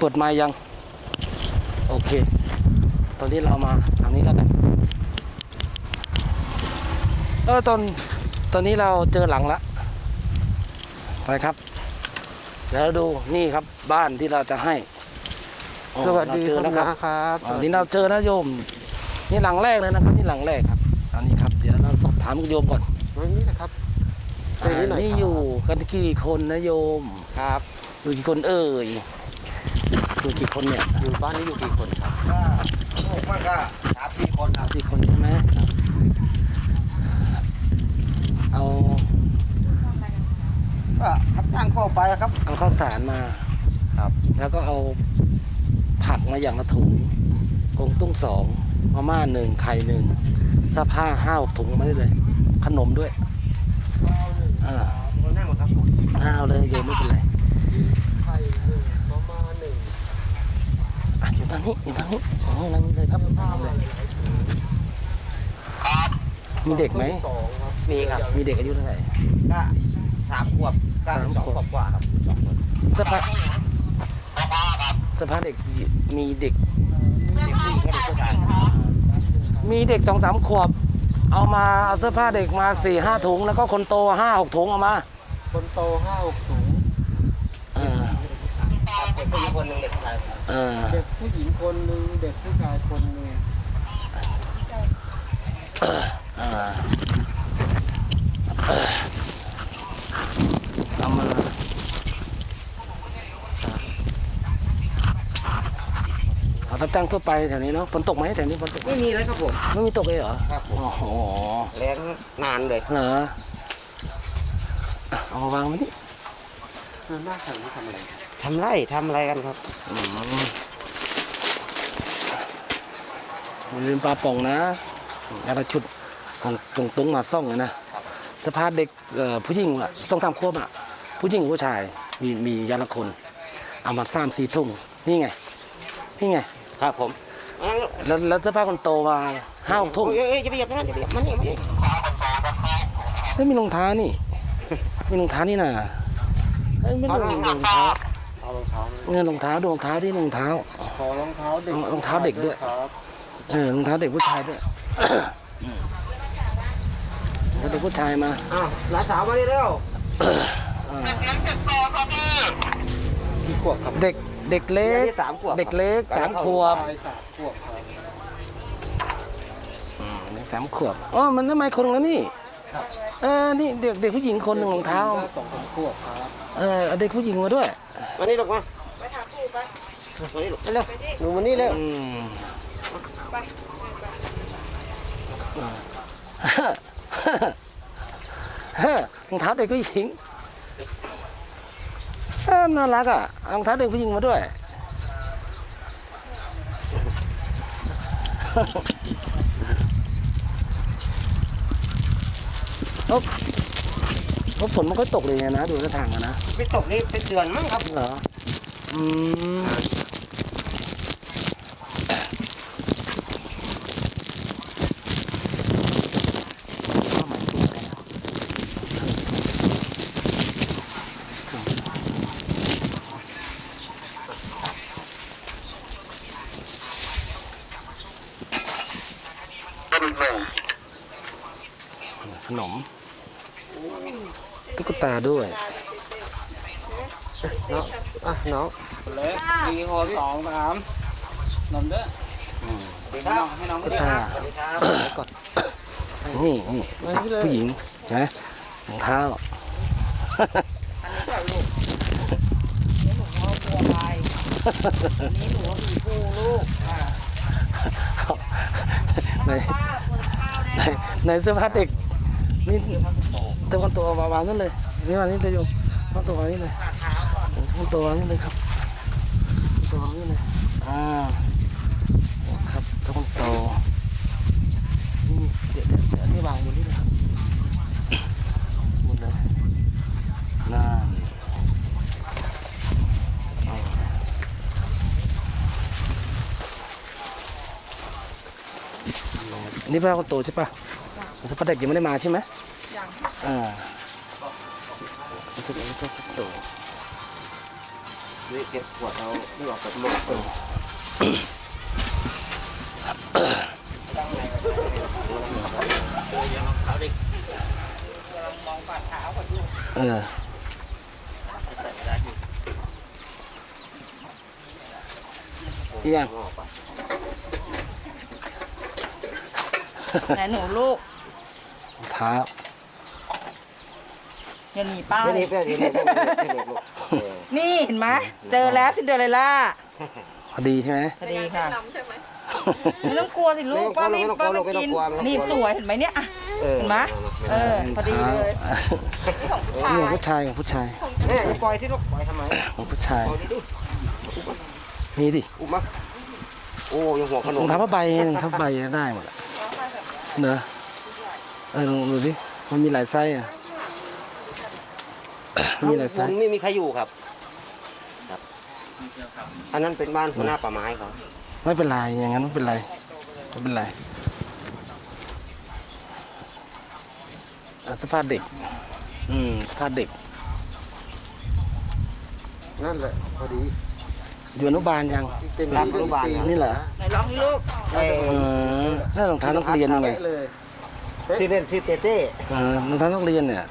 เปิดไม้ยัง โอเค ตอนนี้เรามาทางนี้แล้วกันเออตอนตอนนี้เราเจอหลังละไปครับ แล้วดูนี่ครับบ้านที่เราจะให้โอ้สวัสดีเราเจอคุณแล้วครับนะครับอ่านี่เราเจอนะโยม นี่หลังแรกเลยนะครับนี่หลังแรกครับอันนี้ครับ เดี๋ยวเราสอบถามคุณโยมก่อนวันนี้นะครับอ่าตรงนี้หน่อยนี่ครับอยู่กันกี่คนนะโยมครับอยู่กี่คนเอ่ย อยู่กี่คนเนี่ยอยู่บ้านนี้อยู่กี่คนครับก็ลูกมันก็สามสี่คนครับกี่คนใช่ไหมเอาก็รับจ้างเข้าไปครับเอาข้าวสารมาครับ แล้วก็เอาผักมาอย่างละถุงกงตุ้งสองมาม่าหนึ่งไข่หนึ่งเสื้อผ้าห้าหกถุงมาได้เลย ขนมด้วยอ่าคนนั่งครับผมเอาเลยโยมไม่เป็นไร ไข่หนึ่งประมาณหนึ่ง อะอยู่ทางนี้อยู่ทางนี้อ๋อทางนี้เลยครับทางนี้เลยมีเด็กไหมสองครับมีครับ มีเด็กอายุเท่าไหร่ก็สามขวบก็สามสองขวบขวบกว่าครับสองคนเสื้อผ้าเสื้อผ้าเด็กมีเด็กเด็กผู้หญิงกับเด็กผู้ชายมีเด็กสองสามขวบ เอามาเอาเสื้อผ้าเด็กมาสี่ห้าถุง แล้วก็คนโตห้าหกถุงเอามา คนโตห้าหกถุงเออ ครับเด็กผู้หญิงคนหนึ่งเด็กผู้ชายเออเด็กผู้หญิงคนหนึ่งเด็กผู้ชายคนหนึ่งเออเอามาเอารับจ้างทั่วไปแถวนี้เนาะฝนตกไหมแถวนี้ฝนตกไหมไม่มีเลยครับผม ไม่มีตกเลยเหรอครับผม โอ้โหแรงนานเลยเหรออะเอามาวางไว้นี่ ส่วนมากแถวนี้ทำอะไรครับ ทำไรทำอะไรกันครับอืมอย่าลืมปลาป่องนะยาละชุดของตรงตรงมาซ่องเลยนะสภาพเด็กเอ่อผู้หญิงอะต้องทำควบอะผู้หญิงกับผู้ชายมีมียาละคน เอามาสามสี่ทุ่งนี่ไง นี่ไง ครับผมแล้วแล้วเสื้อผ้าคนโตมาห้าหกทุ่งเอ้ยเอ้ยจะไปเหยียบนั่นจะไปเหยียบมันนี่มันนี่เฮ้ยมีรองเท้านี่ มีรองเท้านี่นะเฮ้ยไม่ดูรองเท้าเอารองเท้า เงินรองเท้าดูรองเท้าที่รองเท้า ขอรองเท้าเด็กรองเท้าเด็กด้วย ครับเออรองเท้าเด็กผู้ชายด้วยรองเท้าเด็กผู้ชายมาอ้าวหลานสาวมาดิเร็วอ่ากี่ขวบครับเด็กเด็กเล็อันกนี้สามขวบเด็กเล็กสามขวบชายสามขวบครับอืมเด็กสามขวบอ๋อมันทำไมคนแล้วนี่เออนี่เด็กเด็กผู้หญิงคนหนึ่งรองเท้า สองสามขวบครับ เออเอาเด็กผู้หญิงมาด้วย มานี่ลูกมาไปถามครูไปมานี่ลูกเร็วหนูมานี่เร็วอืมเฮ้อรองเท้าเด็กผู้หญิงเออน่ารักอะเอารองเท้าเด็กผู้หญิงมาด้วยโอ๊ บโอ๊บฝนมันก็ตกเลยไงนะ ดูท่าทางอะนะไปตกนี่เป็นเดือนมั้งครับเหรออืมขนม ตุ๊กตาด้วยน้องอะน้องเลยมีโคสองสามนมเด้ออืมให้น้องให้น้องตุ๊ก็กได้ตาสวัสดีครับไหนก่อนนี่นี่ผู้หญิงนะรองเท้าในในในเสื้อผ้าเด็ก นี่เต็มคนตัววางนั่นเลยนี่วางนี่เลยโยมต้องตัวางนี่เลยต้องตัวางนี่เลยครับตัวางนี่เลยอ่าครับต้องโตนี่เดี๋ยวเดี๋ยวนี่วางบนนี้เลยครับบนเลยนั่นอ่านี่ป้าคนโตใช่ปะ แต่ป้าเด็กยังไม่ได้มาใช่ไหมยังอ่านี่คือนี่คือคนโตนี่เก็บขวดเอานี่ออกจากโลกก่อนเออเอียงไหนหนูลูก รองเท้าอย่าหนีป้าเดี๋ยวนี้เดี๋ยวนี้เดี๋ยวนี้เดี๋ยวนี้ลูกเออนี่เห็นไหมเจอแล้วซินเดอเรลล่าพอดีใช่ไหมพอดีค่ะไม่ต้องกลัวสิลูกป้าไม่ป้าไม่กินนี่สวยเห็นไหมเนี่ยอะ เออเห็นไหมเออพอดีเลยนี่ของผู้ชายของผู้ชายแม่อย่าปล่อยที่ลูกปล่อยทำไมของผู้ชาย ปล่อยดิดินี่ดิอุ้มมาโอ้ยังห่วงขนรอมงเท้าผ้าใบรองเท้าผ้าใบได้หมดอะเนอะ เออลองดูดิมันมีหลายไส้อะ มีหลายไส้ไม่มีใครอยู่ครับครับ อันนั้นเป็นบ้านหัวหน้าป่าไม้เขาไม่เป็นไรอย่างนั้นไม่เป็นไรไม่เป็นไรอะสภาพเด็ก อืมสภาพเด็ก นั่นแหละพอดีอยู่อนุบาลยังเต็มที่ก็ปีนี่เหรอไหนลองให้ลูกเออืมนั่นรองเท้านักเรียนยังไงเลย ชื่อเล่นชื่อเต้เต้เออรองเท้านักเรียนเนี่ย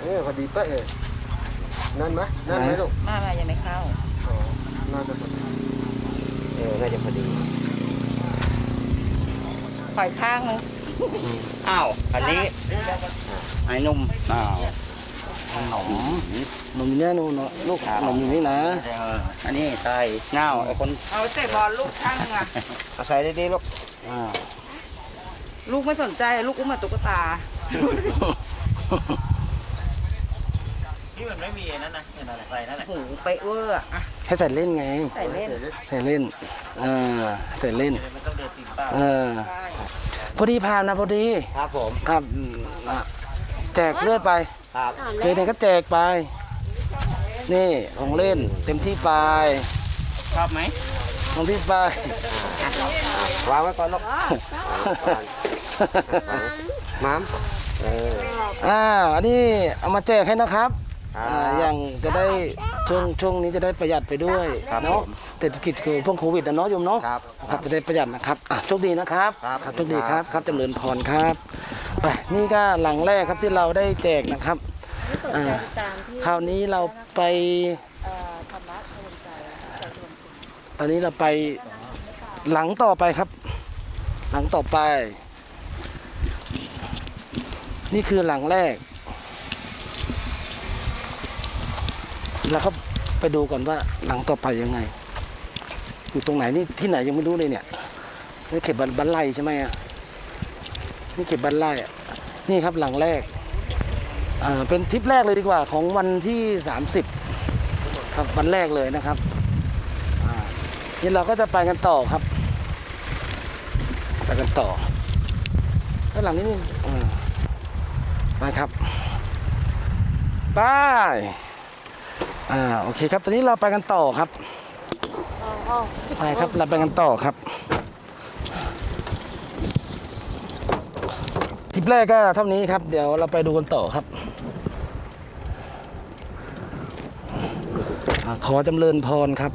เออพอดีเป๊ะเลยนั่นไหมนั่นไหมลูกมามายังไม่เข้าอ๋อน่าจะพอดีเออน่าจะพอดีปล่อยข้างนึงอ้าวอันนี้ไอ้หนุ่มอ้าวขนมนมอยู่เนี่ยนู่นเนอะลูกขนมอยู่นี่นะเอออันนี้ใส่เง่าไอ้คนเอาเตะบอลลูกข้างนึงอะเอาใส่ดีๆลูกอ่า ลูกไม่สนใจลูกอุ้มมาตุ๊กตา นี่มันไม่มีนั่นนะเห็นอะไรใส่นั่นแหละโหูเป๊ะเวอร์อะอะแค่ใส่เล่นไง ใส่เล่นใส่เล่นเออใส่เล่น มันต้องเดินตีนเป้าเออ ใช่พอดีผ่านนะพอดี ครับผมครับอืมอะแจกเลือดไปครับเคยไหนก็แจกไป นี่ของเล่นเต็มที่ไปชอบไหมของที่ไปวางไว้ก่อนลูก มามเอออ่าอันนี้เอามาแจกให้นะครับครับอ่าอย่างจะได้ช่วงช่วงนี้จะได้ประหยัดไปด้วยครับเนาะผมเศรษฐกิจคือพวกโควิดนะเนาะโยมเนาะครับครับจะได้ประหยัดนะครับอะโชคดีนะครับครับโชคดีครับครับเจริญพรครับไปนี่ก็หลังแรกครับที่เราได้แจกนะครับอ่าคราวนี้เราไป ตอนนี้เราไปหลังต่อไปครับ หลังต่อไป นี่คือหลังแรก แล้วก็ไปดูก่อนว่าหลังต่อไปยังไง อยู่ตรงไหนนี่ที่ไหนยังไม่รู้เลยเนี่ยนี่เขตบันบันไลใช่ไหมอะนี่เขตบันไลอะนี่ครับหลังแรกอ่าเป็นทริปแรกเลยดีกว่าของวันที่สามสิบครับวันแรกเลยนะครับอ่านี่เราก็จะไปกันต่อครับไปกันต่อด้าหลังนี้นี่อ่า ไปครับไปอ่าโอเคครับตอนนี้เราไปกันต่อครับไปครับเราไปกันต่อครับทริปแรกก็เท่านี้ครับ เดี๋ยวเราไปดูกันต่อครับอาขอจำเริญพรครับ